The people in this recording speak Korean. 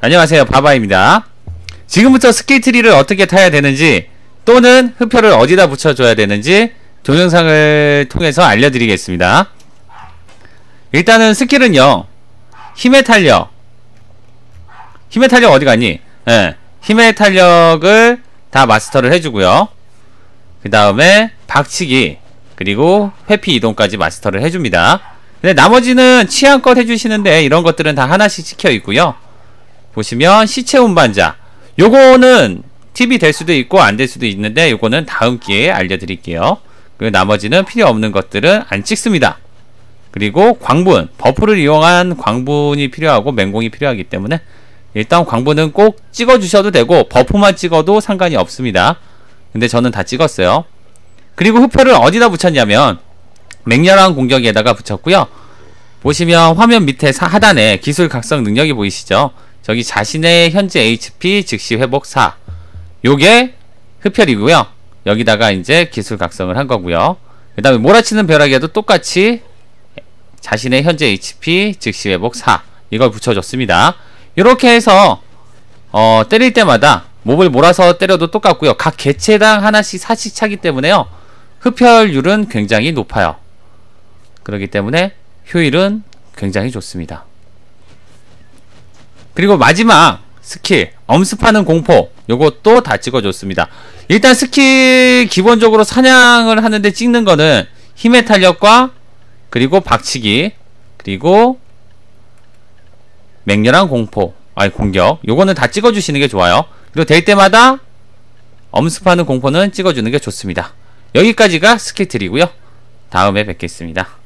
안녕하세요. 바바입니다. 지금부터 스킬 트리를 어떻게 타야 되는지 또는 흡혈을 어디다 붙여줘야 되는지 동영상을 통해서 알려드리겠습니다. 일단은 스킬은요. 힘의 탄력. 힘의 탄력 어디 갔니? 예, 힘의 탄력을 다 마스터를 해주고요. 그 다음에 박치기 그리고 회피 이동까지 마스터를 해줍니다. 근데 나머지는 취향껏 해주시는데 이런 것들은 다 하나씩 찍혀 있고요 보시면 시체 운반자. 요거는 팁이 될 수도 있고 안 될 수도 있는데 요거는 다음 기회에 알려드릴게요. 그 나머지는 필요 없는 것들은 안 찍습니다. 그리고 광분 버프를 이용한 광분이 필요하고 맹공이 필요하기 때문에 일단 광분은 꼭 찍어 주셔도 되고 버프만 찍어도 상관이 없습니다. 근데 저는 다 찍었어요. 그리고 흡혈을 어디다 붙였냐면 맹렬한 공격에다가 붙였고요. 보시면 화면 밑에 하단에 기술 각성 능력이 보이시죠 저기 자신의 현재 HP 즉시 회복 4 요게 흡혈이고요. 여기다가 이제 기술 각성을 한 거고요. 그 다음에 몰아치는 벼락에도 똑같이 자신의 현재 HP 즉시 회복 4 이걸 붙여줬습니다. 이렇게 해서 어, 때릴 때마다 몹을 몰아서 때려도 똑같고요. 각 개체당 하나씩 사씩 차기 때문에요. 흡혈률은 굉장히 높아요. 그렇기 때문에 효율은 굉장히 좋습니다 그리고 마지막 스킬 엄습하는 공포 요것도 다 찍어줬습니다. 일단 스킬 기본적으로 사냥을 하는데 찍는 거는 힘의 탄력과 그리고 박치기 그리고 맹렬한 공포 아니 공격. 요거는 다 찍어주시는 게 좋아요. 그리고 될 때마다 엄습하는 공포는 찍어주는 게 좋습니다. 여기까지가 스킬 트리고요. 다음에 뵙겠습니다